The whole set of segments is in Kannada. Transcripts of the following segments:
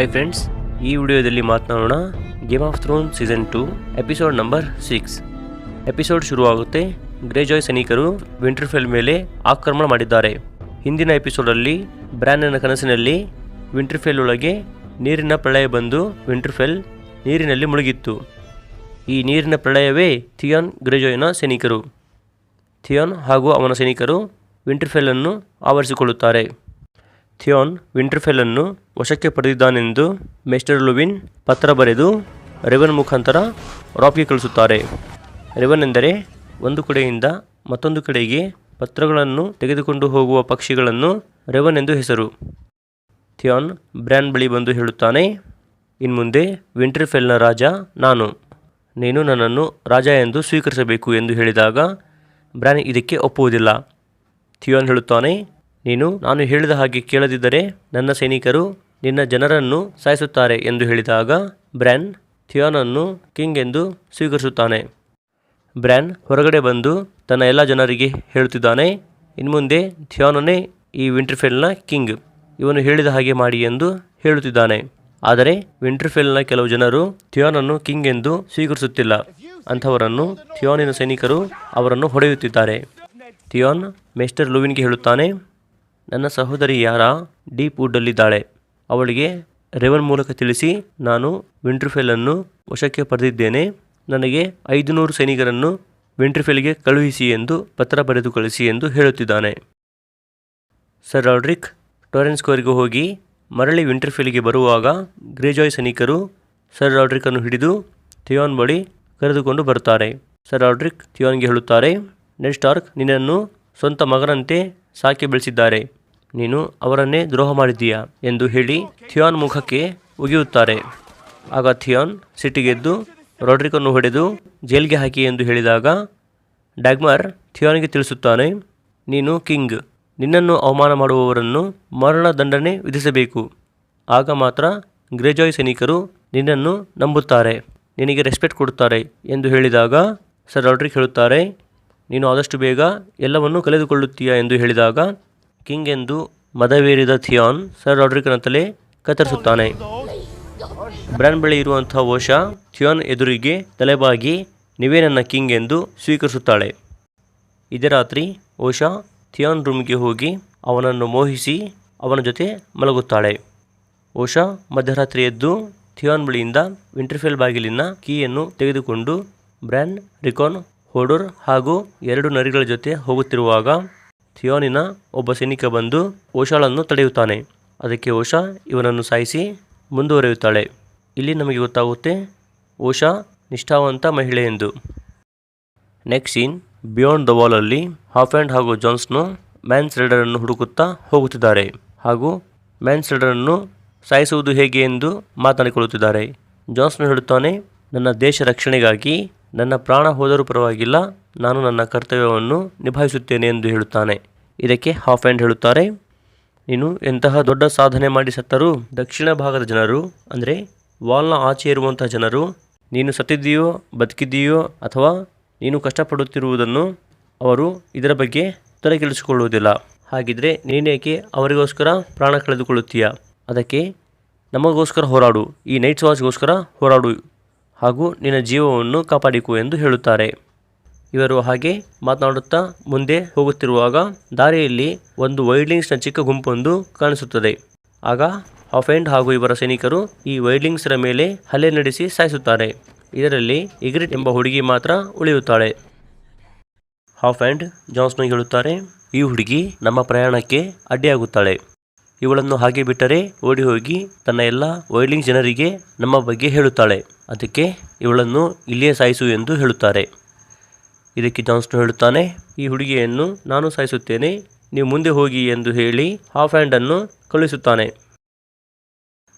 ಹಾಯ್ ಫ್ರೆಂಡ್ಸ್ ಈ ವಿಡಿಯೋದಲ್ಲಿ ಮಾತನಾಡೋಣ game of throne season two episode number six episode ಶುರುವಾಗುತ್ತೆ. ಗ್ರೇಜಾಯ್ ಸೈನಿಕರು ವಿಂಟರ್ಫೆಲ್ ಮೇಲೆ ಆಕ್ರಮಣ ಮಾಡಿದ್ದಾರೆ. ಹಿಂದಿನ ಎಪಿಸೋಡಲ್ಲಿ ಬ್ರ್ಯಾನ್ನ ಕನಸಿನಲ್ಲಿ ವಿಂಟರ್ಫೆಲ್ ಒಳಗೆ ನೀರಿನ ಪ್ರಳಯ ಬಂದು ವಿಂಟರ್ಫೆಲ್ ನೀರಿನಲ್ಲಿ ಮುಳುಗಿತ್ತು. ಈ ನೀರಿನ ಪ್ರಳಯವೇ ಥಿಯಾನ್ ಗ್ರೇಜಾಯ್ನ ಸೈನಿಕರು. ಥಿಯಾನ್ ಹಾಗೂ ಅವನ ಸೈನಿಕರು ವಿಂಟರ್ಫೆಲ್ ಆವರಿಸಿಕೊಳ್ಳುತ್ತಾರೆ. ಥಿಯಾನ್ ವಿಂಟರ್ಫೆಲ್ ವಶಕ್ಕೆ ಪಡೆದಿದ್ದಾನೆಂದು ಮೇಸ್ಟರ್ ಲುವಿನ್ ಪತ್ರ ಬರೆದು ರೆವನ್ ಮುಖಾಂತರ ರಾಪ್ಗೆ ಕಳಿಸುತ್ತಾರೆ. ರೆವನ್ ಎಂದರೆ ಒಂದು ಕಡೆಯಿಂದ ಮತ್ತೊಂದು ಕಡೆಗೆ ಪತ್ರಗಳನ್ನು ತೆಗೆದುಕೊಂಡು ಹೋಗುವ ಪಕ್ಷಿಗಳನ್ನು ರೆವನ್ ಎಂದು ಹೆಸರು. ಥಿಯಾನ್ ಬ್ರ್ಯಾನ್ ಬಳಿ ಬಂದು ಹೇಳುತ್ತಾನೆ ಇನ್ಮುಂದೆ ವಿಂಟರ್ಫೆಲ್ನ ರಾಜ ನಾನು. ನೀನು ನನ್ನನ್ನು ರಾಜ ಎಂದು ಸ್ವೀಕರಿಸಬೇಕು ಎಂದು ಹೇಳಿದಾಗ ಬ್ರ್ಯಾನ್ ಇದಕ್ಕೆ ಒಪ್ಪುವುದಿಲ್ಲ. ಥಿಯೋನ್ ಹೇಳುತ್ತಾನೆ ನೀನು ನಾನು ಹೇಳಿದ ಹಾಗೆ ಕೇಳದಿದ್ದರೆ ನನ್ನ ಸೈನಿಕರು ನಿನ್ನ ಜನರನ್ನು ಸಾಯಿಸುತ್ತಾರೆ ಎಂದು ಹೇಳಿದಾಗ ಬ್ರ್ಯಾನ್ ಥಿಯೋನನ್ನು ಕಿಂಗ್ ಎಂದು ಸ್ವೀಕರಿಸುತ್ತಾನೆ. ಬ್ರ್ಯಾನ್ ಹೊರಗಡೆ ಬಂದು ತನ್ನ ಎಲ್ಲ ಜನರಿಗೆ ಹೇಳುತ್ತಿದ್ದಾನೆ, ಇನ್ಮುಂದೆ ಥಿಯೋನನೇ ಈ ವಿಂಟರ್ಫೆಲ್ನ ಕಿಂಗ್. ಇವನು ಹೇಳಿದ ಹಾಗೆ ಮಾಡಿ ಎಂದು ಹೇಳುತ್ತಿದ್ದಾನೆ. ಆದರೆ ವಿಂಟರ್ಫೆಲ್ನ ಕೆಲವು ಜನರು ಥಿಯೋನನ್ನು ಕಿಂಗ್ ಎಂದು ಸ್ವೀಕರಿಸುತ್ತಿಲ್ಲ. ಅಂಥವರನ್ನು ಥಿಯಾನಿನ ಸೈನಿಕರು ಅವರನ್ನು ಹೊಡೆಯುತ್ತಿದ್ದಾರೆ. ಥಿಯೋನ್ ಮೇಸ್ಟರ್ ಲುವಿನ್ಗೆ ಹೇಳುತ್ತಾನೆ ನನ್ನ ಸಹೋದರಿ ಯಾರ? ಡೀಪ್ ವುಡ್ಡಲ್ಲಿದ್ದಾಳೆ ಅವಳಿಗೆ ರೆವನ್ ಮೂಲಕ ತಿಳಿಸಿ, ನಾನು ವಿಂಟ್ರಿಫೆಲನ್ನು ವಶಕ್ಕೆ ಪಡೆದಿದ್ದೇನೆ. ನನಗೆ ಐದು ನೂರು ಸೈನಿಕರನ್ನು ವಿಂಟ್ರಿಫೆಲ್ಗೆ ಕಳುಹಿಸಿ ಎಂದು, ಪತ್ರ ಬರೆದು ಕಳಿಸಿ ಎಂದು ಹೇಳುತ್ತಿದ್ದಾನೆ. ಸರ್ ರಾಡ್ರಿಕ್ ಟೊರೆನ್ಸ್ಕೋರಿಗೆ ಹೋಗಿ, ಮರಳಿ ವಿಂಟರ್ಫೆಲ್ಗೆ ಬರುವಾಗ ಗ್ರೇಜಾಯ್ ಸೈನಿಕರು ಸರ್ ರಾಡ್ರಿಕನ್ನು ಹಿಡಿದು ಥಿಯೋನ್ ಬಳಿ ಕರೆದುಕೊಂಡು ಬರುತ್ತಾರೆ. ಸರ್ ರಾಡ್ರಿಕ್ ಥಿಯೋನ್ಗೆ ಹೇಳುತ್ತಾರೆ, ನೆಸ್ಟಾರ್ಕ್ ಸ್ಟಾರ್ಕ್ ನಿನ್ನನ್ನು ಸ್ವಂತ ಮಗನಂತೆ ಸಾಕಿ ಬೆಳೆಸಿದ್ದಾರೆ. ನೀನು ಅವರನ್ನೇ ದ್ರೋಹ ಮಾಡಿದ್ದೀಯಾ ಎಂದು ಹೇಳಿ ಥಿಯಾನ್ ಮುಖಕ್ಕೆ ಉಗಿಯುತ್ತಾರೆ. ಆಗ ಥಿಯಾನ್ ಸಿಟ್ಟಿಗೆದ್ದು ರೋಡ್ರಿಕನ್ನು ಹೊಡೆದು ಜೈಲ್ಗೆ ಹಾಕಿ ಎಂದು ಹೇಳಿದಾಗ ಡ್ಯಾಗ್ಮರ್ ಥಿಯಾನ್ಗೆ ತಿಳಿಸುತ್ತಾನೆ, ನೀನು ಕಿಂಗ್. ನಿನ್ನನ್ನು ಅವಮಾನ ಮಾಡುವವರನ್ನು ಮರಣದಂಡನೆ ವಿಧಿಸಬೇಕು. ಆಗ ಮಾತ್ರ ಗ್ರೇಜಾಯ್ ಸೈನಿಕರು ನಿನ್ನನ್ನು ನಂಬುತ್ತಾರೆ. ನಿನಗೆ ರೆಸ್ಪೆಕ್ಟ್ ಕೊಡುತ್ತಾರೆ ಎಂದು ಹೇಳಿದಾಗ, ಸರ್ ರಾಡ್ರಿಕ್ ಹೇಳುತ್ತಾರೆ, ನೀನು ಆದಷ್ಟು ಬೇಗ ಎಲ್ಲವನ್ನೂ ಕಳೆದುಕೊಳ್ಳುತ್ತೀಯಾ? ಎಂದು ಹೇಳಿದಾಗ ಕಿಂಗ್ ಎಂದು ಮದವೇರಿದ ಥಿಯಾನ್, ಸರ್ ರಾಡ್ರಿಕ್ನ ತಲೆ ಕತ್ತರಿಸುತ್ತಾನೆ. ಬ್ರ್ಯಾನ್ ಬಳಿ ಇರುವಂಥ ಓಶಾ ಥಿಯಾನ್ ಎದುರಿಗೆ ತಲೆಬಾಗಿ ನೀವೇ ನನ್ನ ಕಿಂಗ್ ಎಂದು ಸ್ವೀಕರಿಸುತ್ತಾಳೆ. ಇದೇ ರಾತ್ರಿ ಓಶಾ ಥಿಯಾನ್ ರೂಮ್ಗೆ ಹೋಗಿ ಅವನನ್ನು ಮೋಹಿಸಿ ಅವನ ಜೊತೆ ಮಲಗುತ್ತಾಳೆ. ಓಶಾ ಮಧ್ಯರಾತ್ರಿ ಎದ್ದು ಥಿಯಾನ್ ಬಳಿಯಿಂದ ವಿಂಟರ್ಫೆಲ್ ಬಾಗಿಲಿನ ಕೀಯನ್ನು ತೆಗೆದುಕೊಂಡು ಬ್ರ್ಯಾನ್, ರಿಕಾನ್, ಹೋಡೋರ್ ಹಾಗೂ ಎರಡು ನರಿಗಳ ಜೊತೆ ಹೋಗುತ್ತಿರುವಾಗ ಥಿಯೋನಿನ ಒಬ್ಬ ಸೈನಿಕ ಬಂದು ಓಷಾಳನ್ನು ತಡೆಯುತ್ತಾನೆ. ಅದಕ್ಕೆ ಓಷಾ ಇವನನ್ನು ಸಾಯಿಸಿ ಮುಂದುವರಿಯುತ್ತಾಳೆ. ಇಲ್ಲಿ ನಮಗೆ ಗೊತ್ತಾಗುತ್ತೆ, ಓಷಾ ನಿಷ್ಠಾವಂತ ಮಹಿಳೆ ಎಂದು. ನೆಕ್ಸ್ಟ್ ಸೀನ್, ಬಿಯಾಂಡ್ ದ ವಾಲಲ್ಲಿ ಹಾಫ್ ಆ್ಯಂಡ್ ಹಾಗೂ ಜಾನ್ಸ್ನು ಮ್ಯಾನ್ಸ್ ರೈಡರನ್ನು ಹುಡುಕುತ್ತಾ ಹೋಗುತ್ತಿದ್ದಾರೆ ಹಾಗೂ ಮ್ಯಾನ್ಸ್ ರೈಡರನ್ನು ಸಾಯಿಸುವುದು ಹೇಗೆ ಎಂದು ಮಾತನಾಡಿಕೊಳ್ಳುತ್ತಿದ್ದಾರೆ. ಜಾನ್ಸ್ನು ಹೇಳುತ್ತಾನೆ, ನನ್ನ ದೇಶ ರಕ್ಷಣೆಗಾಗಿ ನನ್ನ ಪ್ರಾಣ ಹೋದರೂ ಪರವಾಗಿಲ್ಲ, ನಾನು ನನ್ನ ಕರ್ತವ್ಯವನ್ನು ನಿಭಾಯಿಸುತ್ತೇನೆ ಎಂದು ಹೇಳುತ್ತಾನೆ. ಇದಕ್ಕೆ ಹಾಫ್ ಆ್ಯಂಡ್ ಹೇಳುತ್ತಾರೆ. ನೀನು ಎಂತಹ ದೊಡ್ಡ ಸಾಧನೆ ಮಾಡಿ ಸತ್ತರೂ ದಕ್ಷಿಣ ಭಾಗದ ಜನರು, ಅಂದರೆ ವಾಲ್ನ ಆಚೆ ಇರುವಂತಹ ಜನರು, ನೀನು ಸತ್ತಿದ್ದೀಯೋ, ಬದುಕಿದ್ದೀಯೋ, ಅಥವಾ ನೀನು ಕಷ್ಟಪಡುತ್ತಿರುವುದನ್ನು ಅವರು ಇದರ ಬಗ್ಗೆ ತಲೆ ಕೆಲಸಿಕೊಳ್ಳುವುದಿಲ್ಲ ಹಾಗಿದ್ರೆ ನೀನೇಕೆ ಅವರಿಗೋಸ್ಕರ ಪ್ರಾಣ ಕಳೆದುಕೊಳ್ಳುತ್ತೀಯ? ಅದಕ್ಕೆ ನಮಗೋಸ್ಕರ ಹೋರಾಡು, ಈ ನೈಟ್ಸ್ ವಾಚ್ಗೋಸ್ಕರ ಹೋರಾಡು ಹಾಗೂ ನಿನ್ನ ಜೀವವನ್ನು ಕಾಪಾಡಿಕೊ ಎಂದು ಹೇಳುತ್ತಾರೆ. ಇವರು ಹಾಗೆ ಮಾತನಾಡುತ್ತಾ ಮುಂದೆ ಹೋಗುತ್ತಿರುವಾಗ ದಾರಿಯಲ್ಲಿ ಒಂದು ವೈಲ್ಡಿಂಗ್ಸ್ನ ಚಿಕ್ಕ ಗುಂಪೊಂದು ಕಾಣಿಸುತ್ತದೆ. ಆಗ ಆ್ಯಂಡ್ ಹಾಗೂ ಇವರ ಸೈನಿಕರು ಈ ವೈಲ್ಡಿಂಗ್ಸ್ರ ಮೇಲೆ ಹಲ್ಲೆ ನಡೆಸಿ ಸಾಯಿಸುತ್ತಾರೆ. ಇದರಲ್ಲಿ ಇಗ್ರಿಟ್ ಎಂಬ ಹುಡುಗಿ ಮಾತ್ರ ಉಳಿಯುತ್ತಾಳೆ. ಹಾಫ್ ಆ್ಯಂಡ್ ಜಾನ್ಸ್ನೋ ಹೇಳುತ್ತಾರೆ, ಈ ಹುಡುಗಿ ನಮ್ಮ ಪ್ರಯಾಣಕ್ಕೆ ಅಡ್ಡಿಯಾಗುತ್ತಾಳೆ. ಇವಳನ್ನು ಹಾಗೆ ಬಿಟ್ಟರೆ ಓಡಿ ಹೋಗಿ ತನ್ನ ಎಲ್ಲ ವೈಲ್ಡಿಂಗ್ ಜನರಿಗೆ ನಮ್ಮ ಬಗ್ಗೆ ಹೇಳುತ್ತಾಳೆ. ಅದಕ್ಕೆ ಇವಳನ್ನು ಇಲ್ಲಿಯೇ ಸಾಯಿಸು ಎಂದು ಹೇಳುತ್ತಾರೆ. ಇದಕ್ಕೆ ಜಾನ್ಸ್ಟನ್ ಹೇಳುತ್ತಾನೆ, ಈ ಹುಡುಗಿಯನ್ನು ನಾನು ಸಾಯಿಸುತ್ತೇನೆ, ನೀವು ಮುಂದೆ ಹೋಗಿ ಎಂದು ಹೇಳಿ ಹಾಫ್ ಹ್ಯಾಂಡನ್ನು ಕಳುಹಿಸುತ್ತಾನೆ.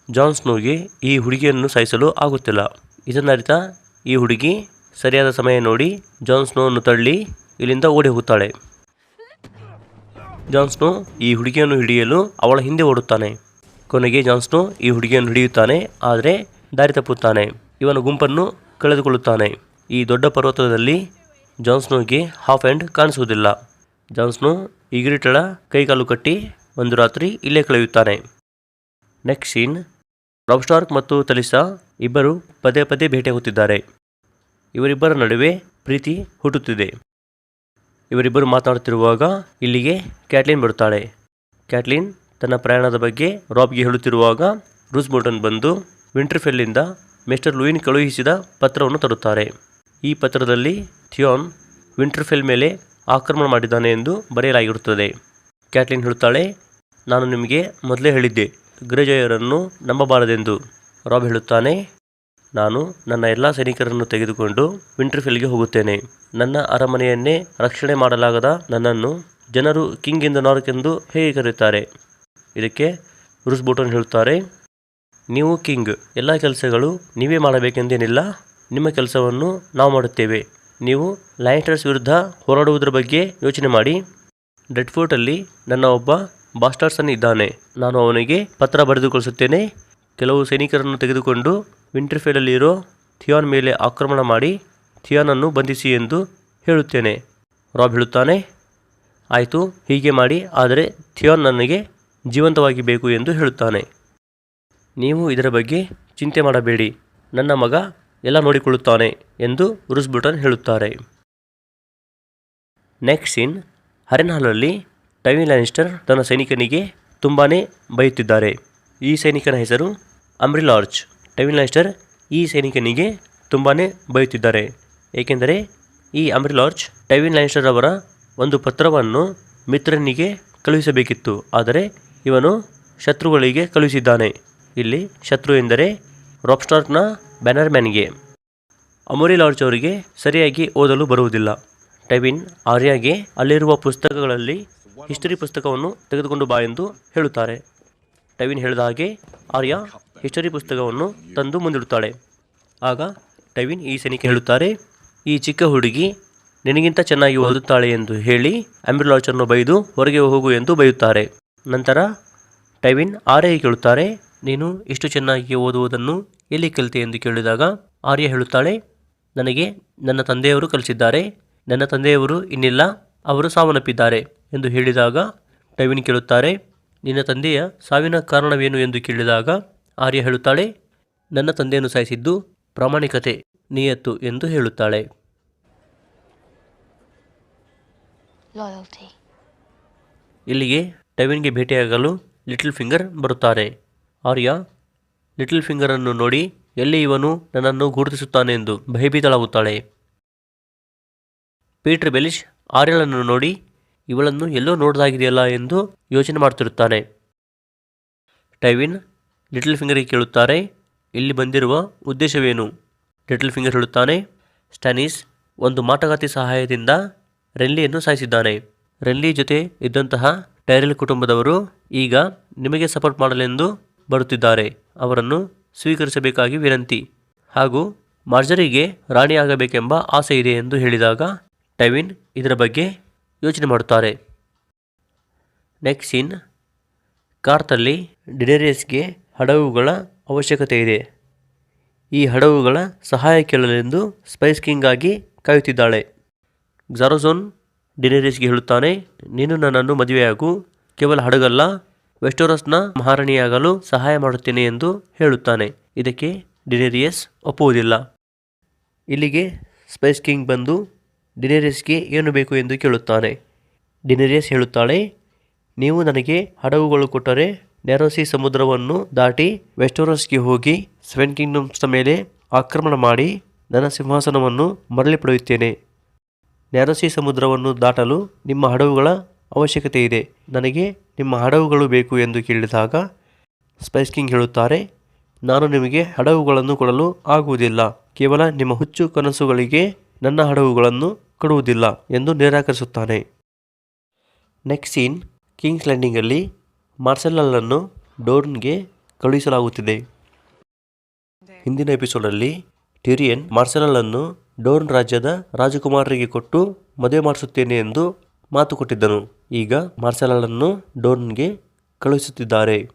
ಜಾನ್ಸ್ನೋಗೆ ಈ ಹುಡುಗಿಯನ್ನು ಸಾಯಿಸಲು ಆಗುತ್ತಿಲ್ಲ. ಇದನ್ನರಿತ ಈ ಹುಡುಗಿ ಸರಿಯಾದ ಸಮಯ ನೋಡಿ ಜಾನ್ಸ್ನೋವನ್ನು ತಳ್ಳಿ ಇಲ್ಲಿಂದ ಓಡಿ ಹೋಗುತ್ತಾಳೆ. ಜಾನ್ಸ್ನೋ ಈ ಹುಡುಗಿಯನ್ನು ಹಿಡಿಯಲು ಅವಳ ಹಿಂದೆ ಓಡುತ್ತಾನೆ. ಕೊನೆಗೆ ಜಾನ್ಸ್ನೋ ಈ ಹುಡುಗಿಯನ್ನು ಹಿಡಿಯುತ್ತಾನೆ, ಆದರೆ ದಾರಿ ತಪ್ಪುತ್ತಾನೆ. ಇವನ ಗುಂಪನ್ನು ಕಳೆದುಕೊಳ್ಳುತ್ತಾನೆ. ಈ ದೊಡ್ಡ ಪರ್ವತದಲ್ಲಿ ಜಾನ್ಸ್ನೋಗೆ ಹಾಫ್ ಹ್ಯಾಂಡ್ ಕಾಣಿಸುವುದಿಲ್ಲ. ಜಾನ್ಸ್ನೋ ಈಗಿರಿಟಳ ಕೈಕಾಲು ಕಟ್ಟಿ ಒಂದು ರಾತ್ರಿ ಇಲ್ಲೇ ಕಳೆಯುತ್ತಾನೆ. ನೆಕ್ಸ್ಟ್ ಸೀನ್ ರಾಬ್ ಸ್ಟಾರ್ಕ್ ಮತ್ತು ತಲಿಸಾ ಇಬ್ಬರು ಪದೇ ಪದೇ ಭೇಟಿಯಾಗುತ್ತಿದ್ದಾರೆ ಇವರಿಬ್ಬರ ನಡುವೆ ಪ್ರೀತಿ ಹುಟ್ಟುತ್ತಿದೆ. ಇವರಿಬ್ಬರು ಮಾತನಾಡುತ್ತಿರುವಾಗ ಇಲ್ಲಿಗೆ ಕ್ಯಾಟ್ಲಿನ್ ಬರುತ್ತಾಳೆ. ಕ್ಯಾಟ್ಲಿನ್ ತನ್ನ ಪ್ರಯಾಣದ ಬಗ್ಗೆ ರಾಬ್ಗೆ ಹೇಳುತ್ತಿರುವಾಗ ರೂಸ್ ಬೋಟನ್ ಬಂದು ವಿಂಟರ್ಫೆಲ್ಲಿಂದ ಮಿಸ್ಟರ್ ಲೂಯಿನ್ ಕಳುಹಿಸಿದ ಪತ್ರವನ್ನು ತರುತ್ತಾರೆ. ಈ ಪತ್ರದಲ್ಲಿ ಥಿಯೋನ್ ವಿಂಟರ್ಫೆಲ್ ಮೇಲೆ ಆಕ್ರಮಣ ಮಾಡಿದ್ದಾನೆ ಎಂದು ಬರೆಯಲಾಗಿರುತ್ತದೆ. ಕ್ಯಾಟ್ಲಿನ್ ಹೇಳುತ್ತಾಳೆ, ನಾನು ನಿಮಗೆ ಮೊದಲೇ ಹೇಳಿದ್ದೆ, ಗ್ರೇಜಯರನ್ನು ನಂಬಬಾರದೆಂದು. ರಾಬ್ ಹೇಳುತ್ತಾನೆ, ನಾನು ನನ್ನ ಎಲ್ಲ ಸೈನಿಕರನ್ನು ತೆಗೆದುಕೊಂಡು ವಿಂಟರ್ಫೆಲ್ಗೆ ಹೋಗುತ್ತೇನೆ. ನನ್ನ ಅರಮನೆಯನ್ನೇ ರಕ್ಷಣೆ ಮಾಡಲಾಗದ ನನ್ನನ್ನು ಜನರು ಕಿಂಗ್ ಇಂದ ನಾರ್ಕ್ ಎಂದು ಹೇಗೆ ಕರೆಯುತ್ತಾರೆ? ಇದಕ್ಕೆ ರುಸ್ ಬೂಟನ್ ಹೇಳುತ್ತಾರೆ, ನೀವು ಕಿಂಗ್, ಎಲ್ಲ ಕೆಲಸಗಳು ನೀವೇ ಮಾಡಬೇಕೆಂದೇನಿಲ್ಲ, ನಿಮ್ಮ ಕೆಲಸವನ್ನು ನಾವು ಮಾಡುತ್ತೇವೆ. ನೀವು ಲಯನ್ಸ್ಟರ್ಸ್ ವಿರುದ್ಧ ಹೋರಾಡುವುದರ ಬಗ್ಗೆ ಯೋಚನೆ ಮಾಡಿ. ಡೆಡ್ಫೋರ್ಟಲ್ಲಿ ನನ್ನ ಒಬ್ಬ ಬಾಸ್ಟರ್ಸನ್ ಇದ್ದಾನೆ ನಾನು ಅವನಿಗೆ ಪತ್ರ ಬರೆದುಕೊಳಿಸುತ್ತೇನೆ. ಕೆಲವು ಸೈನಿಕರನ್ನು ತೆಗೆದುಕೊಂಡು ವಿಂಟರ್ಫೀಲ್ಡಲ್ಲಿರೋ ಥಿಯಾನ್ ಮೇಲೆ ಆಕ್ರಮಣ ಮಾಡಿ ಥಿಯಾನನ್ನು ಬಂಧಿಸಿ ಎಂದು ಹೇಳುತ್ತೇನೆ. ರಾಬ್ ಹೇಳುತ್ತಾನೆ, ಆಯಿತು, ಹೀಗೆ ಮಾಡಿ, ಆದರೆ ಥಿಯಾನ್ ನನಗೆ ಜೀವಂತವಾಗಿ ಬೇಕು ಎಂದು ಹೇಳುತ್ತಾನೆ. ನೀವು ಇದರ ಬಗ್ಗೆ ಚಿಂತೆ ಮಾಡಬೇಡಿ. ನನ್ನ ಮಗ ಎಲ್ಲ ನೋಡಿಕೊಳ್ಳುತ್ತಾನೆ ಎಂದು ರುಸ್ ಬುಟನ್ ಹೇಳುತ್ತಾರೆ. ನೆಕ್ಸ್ಟ್ ಸೀನ್ ಹರೆನ್ ಟೈವಿನ್ ಟೈವಿ ಲ್ಯಾನಿಸ್ಟರ್ ತನ್ನ ಸೈನಿಕನಿಗೆ ತುಂಬಾ ಬೈಯುತ್ತಿದ್ದಾರೆ. ಈ ಸೈನಿಕನ ಹೆಸರು ಅಂಬ್ರಿಲಾರ್ಚ್ ಟೈವಿನ್ ಲ್ಯಾನಿಸ್ಟರ್ ಈ ಸೈನಿಕನಿಗೆ ತುಂಬಾ ಬೈಯುತ್ತಿದ್ದಾರೆ. ಏಕೆಂದರೆ ಈ ಅಮ್ರಿಲಾರ್ಜ್ ಟೈವಿನ್ ಲ್ಯಾನಿಸ್ಟರ್ ಅವರ ಒಂದು ಪತ್ರವನ್ನು ಮಿತ್ರನಿಗೆ ಕಳುಹಿಸಬೇಕಿತ್ತು. ಆದರೆ ಇವನು ಶತ್ರುಗಳಿಗೆ ಕಳುಹಿಸಿದ್ದಾನೆ. ಇಲ್ಲಿ ಶತ್ರು ಎಂದರೆ ರಾಬ್ಸ್ಟಾರ್ಕ್ನ ಬ್ಯಾನರ್ಮ್ಯಾನ್ಗೆ. ಅಮೋರಿ ಲಾರ್ಜ್ ಅವರಿಗೆ ಸರಿಯಾಗಿ ಓದಲು ಬರುವುದಿಲ್ಲ. ಟೈವಿನ್ ಆರ್ಯಾಗೆ ಅಲ್ಲಿರುವ ಪುಸ್ತಕಗಳಲ್ಲಿ ಹಿಸ್ಟರಿ ಪುಸ್ತಕವನ್ನು ತೆಗೆದುಕೊಂಡು ಬಾ ಎಂದು ಹೇಳುತ್ತಾರೆ. ಟೆವಿನ್ ಹೇಳಿದ ಹಾಗೆ ಆರ್ಯ ಹಿಸ್ಟರಿ ಪುಸ್ತಕವನ್ನು ತಂದು ಮುಂದಿಡುತ್ತಾಳೆ. ಆಗ ಟೈವಿನ್ ಈ ಸೈನಿಕ ಹೇಳುತ್ತಾರೆ, ಈ ಚಿಕ್ಕ ಹುಡುಗಿ ನಿನಗಿಂತ ಚೆನ್ನಾಗಿ ಓದುತ್ತಾಳೆ ಎಂದು ಹೇಳಿ ಅಂಬ್ರಿಲಾರ್ಚನ್ನು ಬೈದು ಹೊರಗೆ ಹೋಗು ಎಂದು ಬೈಯುತ್ತಾರೆ. ನಂತರ ಟೈವಿನ್ ಆರ್ಯ ಕೇಳುತ್ತಾರೆ, ನೀನು ಇಷ್ಟು ಚೆನ್ನಾಗಿ ಓದುವುದನ್ನು ಎಲ್ಲಿ ಕಲಿತೆ ಎಂದು ಕೇಳಿದಾಗ ಆರ್ಯ ಹೇಳುತ್ತಾಳೆ ನನಗೆ ನನ್ನ ತಂದೆಯವರು ಕಲಿಸಿದ್ದಾರೆ ನನ್ನ ತಂದೆಯವರು ಇನ್ನಿಲ್ಲ ಅವರು ಸಾವನ್ನಪ್ಪಿದ್ದಾರೆ ಎಂದು ಹೇಳಿದಾಗ ಟೈವಿನ್ ಕೇಳುತ್ತಾರೆ ನಿನ್ನ ತಂದೆಯ ಸಾವಿನ ಕಾರಣವೇನು ಎಂದು ಕೇಳಿದಾಗ ಆರ್ಯ ಹೇಳುತ್ತಾಳೆ ನನ್ನ ತಂದೆಯನ್ನು ಸಾಯಿಸಿದ್ದು ಪ್ರಾಮಾಣಿಕತೆ ನಿಯತ್ತು ಎಂದು ಹೇಳುತ್ತಾಳೆ. ಇಲ್ಲಿಗೆ ಟವಿನ್ಗೆ ಭೇಟಿಯಾಗಲು ಲಿಟಲ್ ಫಿಂಗರ್ ಬರುತ್ತಾರೆ. ಆರ್ಯ ಲಿಟಲ್ ಫಿಂಗರನ್ನು ನೋಡಿ, ಎಲ್ಲಿ ಇವನು ನನ್ನನ್ನು ಗುರುತಿಸುತ್ತಾನೆ ಎಂದು ಭಯಭೀತಳಾಗುತ್ತಾಳೆ. ಪೀಟರ್ ಬೆಲಿಶ್ ಆರ್ಯಳನ್ನು ನೋಡಿ, ಇವಳನ್ನು ಎಲ್ಲೋ ನೋಡಿದಾಗಿದೆಯಲ್ಲ ಎಂದು ಯೋಚನೆ ಮಾಡುತ್ತಿರುತ್ತಾನೆ ಟೈವಿನ್ ಲಿಟಲ್ ಫಿಂಗರಿಗೆ ಕೇಳುತ್ತಾರೆ, ಇಲ್ಲಿ ಬಂದಿರುವ ಉದ್ದೇಶವೇನು? ಲಿಟಲ್ ಫಿಂಗರ್ ಹೇಳುತ್ತಾನೆ, ಸ್ಟ್ಯಾನಿಸ್ ಒಂದು ಮಾಟಗಾತಿ ಸಹಾಯದಿಂದ ರೆನ್ಲಿಯನ್ನು ಸಾಯಿಸಿದ್ದಾನೆ. ರೆನ್ಲಿ ಜೊತೆ ಇದ್ದಂತಹ ಟೈರಲ್ ಕುಟುಂಬದವರು ಈಗ ನಿಮಗೆ ಸಪೋರ್ಟ್ ಮಾಡಲೆಂದು ಬರುತ್ತಿದ್ದಾರೆ. ಅವರನ್ನು ಸ್ವೀಕರಿಸಬೇಕಾಗಿ ವಿನಂತಿ. ಹಾಗೂ ಮಾರ್ಜರಿಗೆ ರಾಣಿಯಾಗಬೇಕೆಂಬ ಆಸೆ ಇದೆ ಎಂದು ಹೇಳಿದಾಗ ಟೈವಿನ್ ಇದರ ಬಗ್ಗೆ ಯೋಚನೆ ಮಾಡುತ್ತಾರೆ. ನೆಕ್ಸ್ಟ್ ಸೀನ್ ಕಾರ್ತಲ್ಲಿ ಡಿನೇರಿಯಸ್ಗೆ ಹಡಗುಗಳ ಅವಶ್ಯಕತೆ ಇದೆ. ಈ ಹಡಗುಗಳ ಸಹಾಯ ಕೇಳಲೆಂದು ಸ್ಪೈಸ್ ಕಿಂಗ್ ಆಗಿ ಕಾಯುತ್ತಿದ್ದಾಳೆ. ಜಾರೋಸೋನ್ ಡಿನೇರಿಯಸ್ಗೆ ಹೇಳುತ್ತಾನೆ, ನೀನು ನನ್ನನ್ನು ಮದುವೆಯಾಗು, ಕೇವಲ ಹಡಗಲ್ಲ ವೆಸ್ಟೋರಸ್ನ ಮಹಾರಾಣಿಯಾಗಲು ಸಹಾಯ ಮಾಡುತ್ತೇನೆ ಎಂದು ಹೇಳುತ್ತಾನೆ. ಇದಕ್ಕೆ ಡಿನೇರಿಯಸ್ ಒಪ್ಪುವುದಿಲ್ಲ. ಇಲ್ಲಿಗೆ ಸ್ಪೈಸ್ ಕಿಂಗ್ ಬಂದು ಡಿನೇರಿಯಸ್ಗೆ ಏನು ಬೇಕು ಎಂದು ಕೇಳುತ್ತಾನೆ. ಡಿನೇರಿಯಸ್ ಹೇಳುತ್ತಾಳೆ, ನೀವು ನನಗೆ ಹಡಗುಗಳು ಕೊಟ್ಟರೆ ನೆರೋಸಿ ಸಮುದ್ರವನ್ನು ದಾಟಿ ವೆಸ್ಟೋರಸ್ಗೆ ಹೋಗಿ ಸೆವೆನ್ ಕಿಂಗ್ಡಮ್ಸ್ನ ಮೇಲೆ ಆಕ್ರಮಣ ಮಾಡಿ ನನ್ನ ಸಿಂಹಾಸನವನ್ನು ಮರಳಿ ಪಡೆಯುತ್ತೇನೆ. ನ್ಯಾರಸಿ ಸಮುದ್ರವನ್ನು ದಾಟಲು ನಿಮ್ಮ ಹಡಗುಗಳ ಅವಶ್ಯಕತೆ ಇದೆ. ನನಗೆ ನಿಮ್ಮ ಹಡಗುಗಳು ಬೇಕು ಎಂದು ಕೇಳಿದಾಗ ಸ್ಪೈಸ್ ಕಿಂಗ್ ಹೇಳುತ್ತಾರೆ, ನಾನು ನಿಮಗೆ ಹಡಗುಗಳನ್ನು ಕೊಡಲು ಆಗುವುದಿಲ್ಲ. ಕೇವಲ ನಿಮ್ಮ ಹುಚ್ಚು ಕನಸುಗಳಿಗೆ ನನ್ನ ಹಡಗುಗಳನ್ನು ಕೊಡುವುದಿಲ್ಲ ಎಂದು ನಿರಾಕರಿಸುತ್ತಾನೆ. ನೆಕ್ಸ್ಟ್ ಸೀನ್, ಕಿಂಗ್ಸ್ ಲ್ಯಾಂಡಿಂಗಲ್ಲಿ ಮಾರ್ಸೆಲ್ಲನ್ನು ಡೋರ್ನ್ಗೆ ಕಳುಹಿಸಲಾಗುತ್ತಿದೆ. ಹಿಂದಿನ ಎಪಿಸೋಡಲ್ಲಿ ಟಿರಿಯನ್ ಮಾರ್ಸೆಲನ್ನು ಡೋರ್ನ್ ರಾಜ್ಯದ ರಾಜಕುಮಾರರಿಗೆ ಕೊಟ್ಟು ಮದುವೆ ಮಾಡಿಸುತ್ತೇನೆ ಎಂದು ಮಾತು ಕೊಟ್ಟಿದ್ದನು. ಈಗ ಮಾರ್ಸಲನ್ನು ಡೋರ್ನ್ಗೆ ಕಳುಹಿಸುತ್ತಿದ್ದಾರೆ.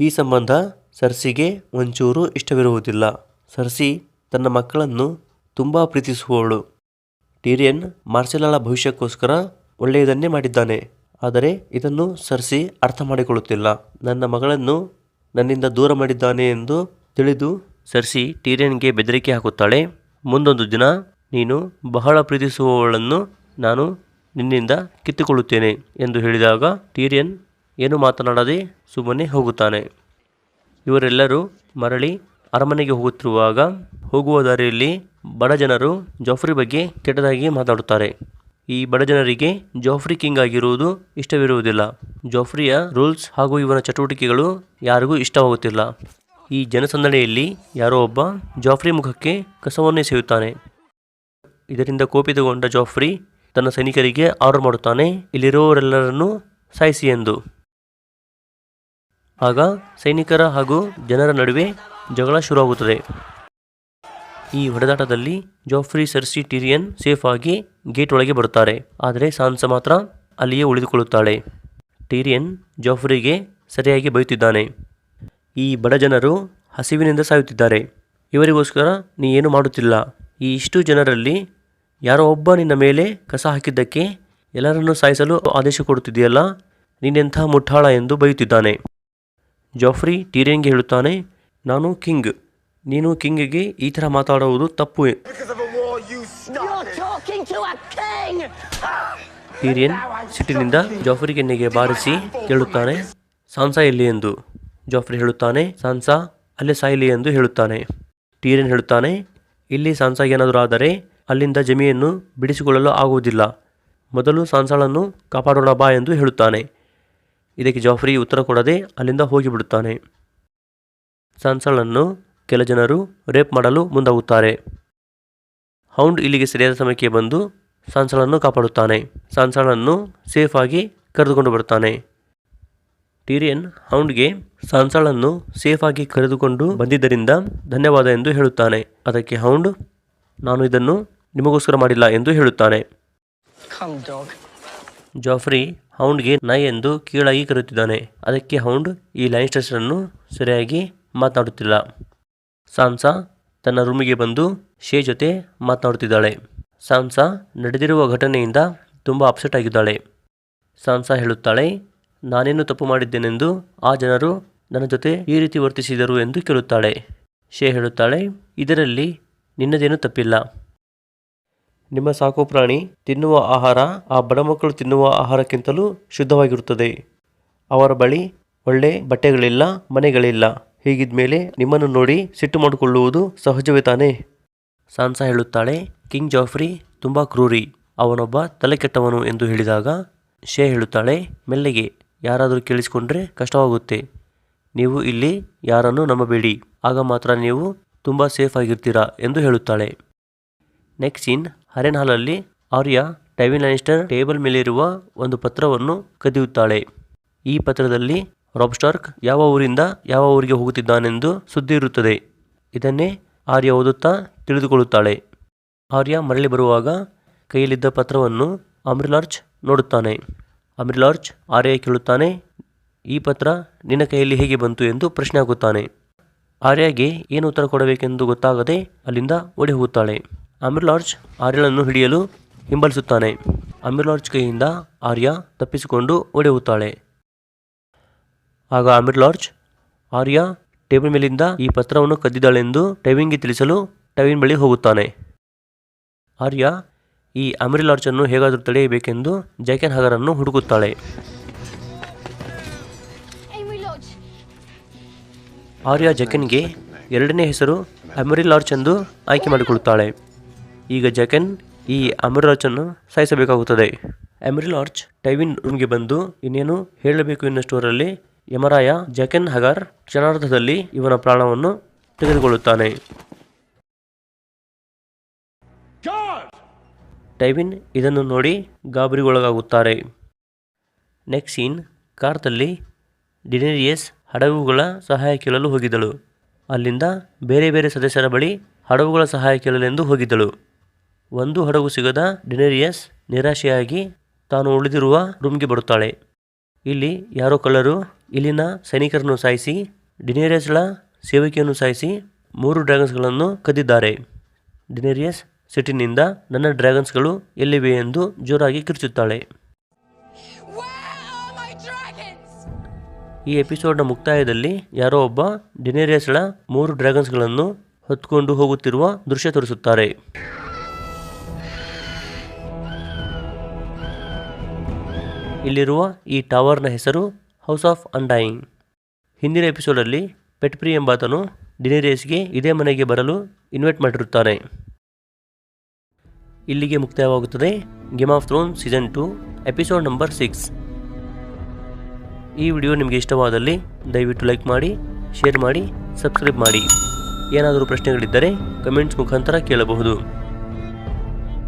ಈ ಸಂಬಂಧ ಸರ್ಸಿಗೆ ಒಂಚೂರು ಇಷ್ಟವಿರುವುದಿಲ್ಲ. ಸರ್ಸಿ ತನ್ನ ಮಕ್ಕಳನ್ನು ತುಂಬ ಪ್ರೀತಿಸುವವಳು. ಟಿರಿಯನ್ ಮಾರ್ಸೆಲಳ ಭವಿಷ್ಯಕ್ಕೋಸ್ಕರ ಒಳ್ಳೆಯದನ್ನೇ ಮಾಡಿದ್ದಾನೆ. ಆದರೆ ಇದನ್ನು ಸರ್ಸಿ ಅರ್ಥ ಮಾಡಿಕೊಳ್ಳುತ್ತಿಲ್ಲ. ನನ್ನ ಮಗಳನ್ನು ನನ್ನಿಂದ ದೂರ ಮಾಡಿದ್ದಾನೆ ಎಂದು ತಿಳಿದು ಸರ್ಸಿ ಟೀರಿಯನ್ಗೆ ಬೆದರಿಕೆ ಹಾಕುತ್ತಾಳೆ. ಮುಂದೊಂದು ದಿನ ನೀನು ಬಹಳ ಪ್ರೀತಿಸುವವಳನ್ನು ನಾನು ನಿನ್ನಿಂದ ಕಿತ್ತುಕೊಳ್ಳುತ್ತೇನೆ ಎಂದು ಹೇಳಿದಾಗ ಟೀರಿಯನ್ ಏನು ಮಾತನಾಡದೆ ಸುಮ್ಮನೆ ಹೋಗುತ್ತಾನೆ. ಇವರೆಲ್ಲರೂ ಮರಳಿ ಅರಮನೆಗೆ ಹೋಗುತ್ತಿರುವಾಗ ಹೋಗುವ ದಾರಿಯಲ್ಲಿ ಬಡ ಜನರು ಜಾಫ್ರಿ ಬಗ್ಗೆ ಕೆಟ್ಟದಾಗಿ ಮಾತಾಡುತ್ತಾರೆ. ಈ ಬಡ ಜನರಿಗೆ ಜಾಫ್ರಿ ಕಿಂಗ್ ಆಗಿರುವುದು ಇಷ್ಟವಿರುವುದಿಲ್ಲ. ಜಾಫ್ರಿಯ ರೂಲ್ಸ್ ಹಾಗೂ ಇವನ ಚಟುವಟಿಕೆಗಳು ಯಾರಿಗೂ ಇಷ್ಟವಾಗುತ್ತಿಲ್ಲ. ಈ ಜನಸಂದಣಿಯಲ್ಲಿ ಯಾರೋ ಒಬ್ಬ ಜಾಫ್ರಿ ಮುಖಕ್ಕೆ ಕಸವನ್ನೇ ಸೇಯುತ್ತಾನೆ. ಇದರಿಂದ ಕೋಪಿತಗೊಂಡ ಜಾಫ್ರಿ ತನ್ನ ಸೈನಿಕರಿಗೆ ಆರ್ಡರ್ ಮಾಡುತ್ತಾನೆ. ಇಲ್ಲಿರುವವರೆಲ್ಲರನ್ನು ಸಾಯಿಸಿ ಎಂದು. ಆಗ ಸೈನಿಕರ ಹಾಗೂ ಜನರ ನಡುವೆ ಜಗಳ ಶುರುವಾಗುತ್ತದೆ. ಈ ಹೊಡೆದಾಟದಲ್ಲಿ ಜೋಫ್ರಿ ಸರ್ಸಿ ಟಿರಿಯನ್ ಸೇಫ್ ಆಗಿ ಗೇಟ್ ಒಳಗೆ ಬರುತ್ತಾರೆ. ಆದರೆ ಸಾನ್ಸ ಮಾತ್ರ ಅಲ್ಲಿಯೇ ಉಳಿದುಕೊಳ್ಳುತ್ತಾಳೆ. ಟಿರಿಯನ್ ಜೋಫ್ರಿಗೆ ಸರಿಯಾಗಿ ಬೈಯುತ್ತಿದ್ದಾನೆ. ಈ ಬಡ ಜನರು ಹಸಿವಿನಿಂದ ಸಾಯುತ್ತಿದ್ದಾರೆ. ಇವರಿಗೋಸ್ಕರ ನೀ ಏನು ಮಾಡುತ್ತಿಲ್ಲ. ಈ ಇಷ್ಟು ಜನರಲ್ಲಿ ಯಾರೋ ಒಬ್ಬ ನಿನ್ನ ಮೇಲೆ ಕಸ ಹಾಕಿದ್ದಕ್ಕೆ ಎಲ್ಲರನ್ನೂ ಸಾಯಿಸಲು ಆದೇಶ ಕೊಡುತ್ತಿದೆಯಲ್ಲ ನೀನೆಂಥ ಮುಠಾಳ ಎಂದು ಬೈಯುತ್ತಿದ್ದಾನೆ. ಜಾಫ್ರಿ ಟೀರಿಯನ್ಗೆ ಹೇಳುತ್ತಾನೆ ನಾನು ಕಿಂಗ್. ನೀನು ಕಿಂಗ್ಗೆ ಈ ಥರ ಮಾತಾಡುವುದು ತಪ್ಪು! ಟೀರಿಯನ್ ಸಿಟ್ಟಿನಿಂದ ಜಾಫ್ರಿಗೆ ನೆಗೆ ಬಾರಿಸಿ ಕೇಳುತ್ತಾನೆ ಸಾನ್ಸಾ ಎಲ್ಲಿ ಎಂದು? ಜಾಫ್ರಿ ಹೇಳುತ್ತಾನೆ ಸಾನ್ಸಾ ಅಲ್ಲೇ ಸಾಯಿಲಿ ಎಂದು ಹೇಳುತ್ತಾನೆ. ಟೀರಿಯನ್ ಹೇಳುತ್ತಾನೆ ಇಲ್ಲಿ ಸಾನ್ಸಾ ಏನಾದರೂ ಆದರೆ ಅಲ್ಲಿಂದ ಜಮಿಯನ್ನು ಬಿಡಿಸಿಕೊಳ್ಳಲು ಆಗುವುದಿಲ್ಲ. ಮೊದಲು ಸಾನ್ಸಾಳನ್ನು ಕಾಪಾಡೋಣ ಬಾ ಎಂದು ಹೇಳುತ್ತಾನೆ. ಇದಕ್ಕೆ ಜಾಫ್ರಿ ಉತ್ತರ ಕೊಡದೆ ಅಲ್ಲಿಂದ ಹೋಗಿಬಿಡುತ್ತಾನೆ. ಸಾನ್ಸಾಳನ್ನು ಕೆಲ ಜನರು ರೇಪ್ ಮಾಡಲು ಮುಂದಾಗುತ್ತಾರೆ. ಹೌಂಡ್ ಇಲ್ಲಿಗೆ ಸರಿಯಾದ ಸಮಯಕ್ಕೆ ಬಂದು ಸಾನ್ಸಾಳನ್ನು ಕಾಪಾಡುತ್ತಾನೆ. ಸಾನ್ಸಾಳನ್ನು ಸೇಫ್ ಆಗಿ ಕರೆದುಕೊಂಡು ಬರುತ್ತಾನೆ ಟೀರಿಯನ್ ಹೌಂಡ್ಗೆ ಸಾನ್ಸಾಳನ್ನು ಸೇಫ್ ಆಗಿ ಕರೆದುಕೊಂಡು ಬಂದಿದ್ದರಿಂದ ಧನ್ಯವಾದ ಎಂದು ಹೇಳುತ್ತಾನೆ. ಅದಕ್ಕೆ ಹೌಂಡ್ ನಾನು ಇದನ್ನು ನಿಮಗೋಸ್ಕರ ಮಾಡಿಲ್ಲ ಎಂದು ಹೇಳುತ್ತಾನೆ. ಜಾಫ್ರಿ ಹೌಂಡ್ಗೆ ನಾಯಿ ಎಂದು ಕೀಳಾಗಿ ಕರೆಯುತ್ತಿದ್ದಾನೆ. ಅದಕ್ಕೆ ಹೌಂಡ್ ಈ ಲೈನ್ಸ್ಟರ್ಸನ್ನು ಸರಿಯಾಗಿ ಮಾತನಾಡುತ್ತಿಲ್ಲ. ಸಾನ್ಸಾ ತನ್ನ ರೂಮಿಗೆ ಬಂದು ಶೇ ಜೊತೆ ಮಾತನಾಡುತ್ತಿದ್ದಾಳೆ. ಸಾನ್ಸಾ ನಡೆದಿರುವ ಘಟನೆಯಿಂದ ತುಂಬ ಅಪ್ಸೆಟ್ ಆಗಿದ್ದಾಳೆ. ಸಾನ್ಸಾ ಹೇಳುತ್ತಾಳೆ ನಾನೇನು ತಪ್ಪು ಮಾಡಿದ್ದೇನೆಂದು ಆ ಜನರು ನನ್ನ ಜೊತೆ ಈ ರೀತಿ ವರ್ತಿಸಿದರು ಎಂದು ಕೇಳುತ್ತಾಳೆ. ಶೇ ಹೇಳುತ್ತಾಳೆ ಇದರಲ್ಲಿ ನಿನ್ನದೇನೂ ತಪ್ಪಿಲ್ಲ. ನಿಮ್ಮ ಸಾಕು ಪ್ರಾಣಿ ತಿನ್ನುವ ಆಹಾರ ಆ ಬಡ ಮಕ್ಕಳು ತಿನ್ನುವ ಆಹಾರಕ್ಕಿಂತಲೂ ಶುದ್ಧವಾಗಿರುತ್ತದೆ. ಅವರ ಬಳಿ ಒಳ್ಳೆ ಬಟ್ಟೆಗಳಿಲ್ಲ, ಮನೆಗಳಿಲ್ಲ. ಹೀಗಿದ್ಮೇಲೆ ನಿಮ್ಮನ್ನು ನೋಡಿ ಸಿಟ್ಟು ಮಾಡಿಕೊಳ್ಳುವುದು ಸಹಜವೇ ತಾನೇ? ಸಾನ್ಸಾ ಹೇಳುತ್ತಾಳೆ, ಕಿಂಗ್ ಜಾಫ್ರಿ ತುಂಬ ಕ್ರೂರಿ. ಅವನೊಬ್ಬ ತಲೆ ಕೆಟ್ಟವನು ಎಂದು ಹೇಳಿದಾಗ ಶೇ ಹೇಳುತ್ತಾಳೆ, ಮೆಲ್ಲಗೆ, ಯಾರಾದರೂ ಕೇಳಿಸಿಕೊಂಡ್ರೆ ಕಷ್ಟವಾಗುತ್ತೆ. ನೀವು ಇಲ್ಲಿ ಯಾರನ್ನು ನಂಬಬೇಡಿ. ಆಗ ಮಾತ್ರ ನೀವು ತುಂಬ ಸೇಫ್ ಆಗಿರ್ತೀರಾ ಎಂದು ಹೇಳುತ್ತಾಳೆ. ನೆಕ್ಸ್ಟ್ ಇನ್ ಹರೆನ್ ಹಾಲಲ್ಲಿ ಆರ್ಯ ಟೈವಿನ್ ಲ್ಯಾನಿಸ್ಟರ್ ಟೇಬಲ್ ಮೇಲಿರುವ ಒಂದು ಪತ್ರವನ್ನು ಕದಿಯುತ್ತಾಳೆ. ಈ ಪತ್ರದಲ್ಲಿ, ರಾಬ್ ಸ್ಟಾರ್ಕ್ ಯಾವ ಊರಿಂದ ಯಾವ ಊರಿಗೆ ಹೋಗುತ್ತಿದ್ದಾನೆಂದು ಸುದ್ದಿ ಇರುತ್ತದೆ. ಇದನ್ನೇ ಆರ್ಯ ಓದುತ್ತಾ ತಿಳಿದುಕೊಳ್ಳುತ್ತಾಳೆ. ಆರ್ಯ ಮರಳಿ ಬರುವಾಗ ಕೈಯಲ್ಲಿದ್ದ ಪತ್ರವನ್ನು ಅಮ್ರಿಲಾರ್ಜ್ ನೋಡುತ್ತಾನೆ. ಅಮ್ರಿಲಾರ್ಜ್ ಆರ್ಯ ಕೇಳುತ್ತಾನೆ, ಈ ಪತ್ರ ನಿನ್ನ ಕೈಯಲ್ಲಿ ಹೇಗೆ ಬಂತು? ಎಂದು ಪ್ರಶ್ನೆ ಹಾಕುತ್ತಾನೆ ಆರ್ಯಗೆ ಏನು ಉತ್ತರ ಕೊಡಬೇಕೆಂದು ಗೊತ್ತಾಗದೆ ಅಲ್ಲಿಂದ ಓಡಿ ಹೋಗುತ್ತಾಳೆ ಅಮಿರ್ಲಾರ್ಜ್ ಆರ್ಯಳನ್ನು ಹಿಡಿಯಲು ಹಿಂಬಲಿಸುತ್ತಾನೆ. ಅಮಿರ್ಲಾರ್ಜ್ ಕೈಯಿಂದ ಆರ್ಯ ತಪ್ಪಿಸಿಕೊಂಡು ಓಡಿ ಹೋಗುತ್ತಾಳೆ ಆಗ ಅಮಿರ್ಲಾರ್ಜ್ ಆರ್ಯ ಟೇಬಲ್ ಮೇಲಿಂದ ಈ ಪತ್ರವನ್ನು ಕದ್ದಿದ್ದಾಳೆಂದು ಟೈವಿನ್ಗೆ ತಿಳಿಸಲು ಟೈವಿನ್ ಬಳಿ ಹೋಗುತ್ತಾನೆ. ಆರ್ಯ ಈ ಅಮಿರ್ಲಾರ್ಜನ್ನು ಹೇಗಾದರೂ ತಡೆಯಬೇಕೆಂದು ಜಾಕೆನ್ ಹಗರನ್ನು ಹುಡುಕುತ್ತಾಳೆ. ಆರ್ಯ ಜಕೆನ್ಗೆ ಎರಡನೇ ಹೆಸರು ಅಮರಿ ಲಾರ್ಚ್ ಎಂದು ಆಯ್ಕೆ ಮಾಡಿಕೊಳ್ಳುತ್ತಾಳೆ ಈಗ ಜಕೆನ್ ಈ ಅಮರಿ ಲಾರ್ಚನ್ನು ಸಾಯಿಸಬೇಕಾಗುತ್ತದೆ. ಅಮರಿ ಲಾರ್ಚ್ ಟೈವಿನ್ ರೂಮ್ಗೆ ಬಂದು ಇನ್ನೇನು ಹೇಳಬೇಕು ಎನ್ನುವಷ್ಟರಲ್ಲಿ ಯಮರಾಯ ಜಕೆನ್ ಹಗಾರ್ ಕ್ಷಣಾರ್ಧದಲ್ಲಿ ಇವನ ಪ್ರಾಣವನ್ನು ತೆಗೆದುಕೊಳ್ಳುತ್ತಾನೆ. ಟೈವಿನ್ ಇದನ್ನು ನೋಡಿ ಗಾಬರಿಗೊಳಗಾಗುತ್ತಾರೆ. ನೆಕ್ಸ್ಟ್ ಸೀನ್ ಕಾರ್ದಲ್ಲಿ ಡಿನೇರಿಯಸ್ ಹಡಗುಗಳ ಸಹಾಯ ಕೇಳಲು ಹೋಗಿದ್ದಳು. ಅಲ್ಲಿಂದ ಬೇರೆ ಬೇರೆ ಸದಸ್ಯರ ಬಳಿ ಹಡಗುಗಳ ಸಹಾಯ ಕೇಳಲೆಂದು ಹೋಗಿದ್ದಳು. ಒಂದು ಹಡಗು ಸಿಗದ ಡಿನೇರಿಯಸ್ ನಿರಾಶೆಯಾಗಿ ತಾನು ಉಳಿದಿರುವ ರೂಮ್ಗೆ ಬರುತ್ತಾಳೆ. ಇಲ್ಲಿ ಯಾರೋ ಕಳ್ಳರು ಇಲ್ಲಿನ ಸೈನಿಕರನ್ನು ಸಾಯಿಸಿ ಡಿನೇರಿಯಸ್ಗಳ ಸೇವಿಕೆಯನ್ನು ಸಾಯಿಸಿ ಮೂರು ಡ್ರ್ಯಾಗನ್ಸ್ಗಳನ್ನು ಕದ್ದಿದ್ದಾರೆ. ಡಿನೇರಿಯಸ್ ಸಿಟಿನಿಂದ ನನ್ನ ಡ್ರ್ಯಾಗನ್ಸ್ಗಳು ಎಲ್ಲಿವೆ ಎಂದು ಜೋರಾಗಿ ಕಿರುಚುತ್ತಾಳೆ. ಈ ಎಪಿಸೋಡ್ನ ಮುಕ್ತಾಯದಲ್ಲಿ ಯಾರೋ ಒಬ್ಬ ಡಿನೇರಿಯಸ್ಗಳ ಮೂರು ಡ್ರ್ಯಾಗನ್ಸ್ಗಳನ್ನು ಹೊತ್ಕೊಂಡು ಹೋಗುತ್ತಿರುವ ದೃಶ್ಯ ತೋರಿಸುತ್ತಾರೆ. ಇಲ್ಲಿರುವ ಈ ಟವರ್ನ ಹೆಸರು ಹೌಸ್ ಆಫ್ ಅಂಡೈಯಿಂಗ್ ಹಿಂದಿನ ಎಪಿಸೋಡಲ್ಲಿ ಪೆಟ್ಪ್ರಿ ಎಂಬಾತನು ಡಿನೇರಿಯಸ್ಗೆ ಇದೇ ಮನೆಗೆ ಬರಲು ಇನ್ವೈಟ್ ಮಾಡಿರುತ್ತಾನೆ. ಇಲ್ಲಿಗೆ ಮುಕ್ತಾಯವಾಗುತ್ತದೆ game of throne season two, episode number six. ಈ ವಿಡಿಯೋ ನಿಮಗೆ ಇಷ್ಟವಾದಲ್ಲಿ ದಯವಿಟ್ಟು ಲೈಕ್ ಮಾಡಿ, ಶೇರ್ ಮಾಡಿ, ಸಬ್ಸ್ಕ್ರೈಬ್ ಮಾಡಿ. ಏನಾದರೂ ಪ್ರಶ್ನೆಗಳಿದ್ದರೆ ಕಮೆಂಟ್ಸ್ ಮುಖಾಂತರ ಕೇಳಬಹುದು.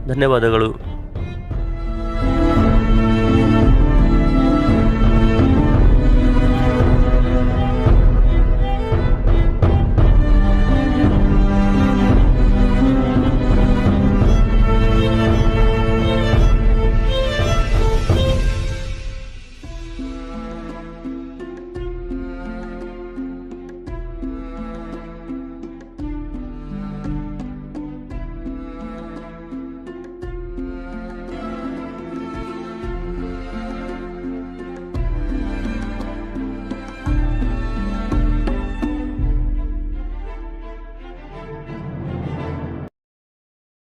ಧನ್ಯವಾದಗಳು.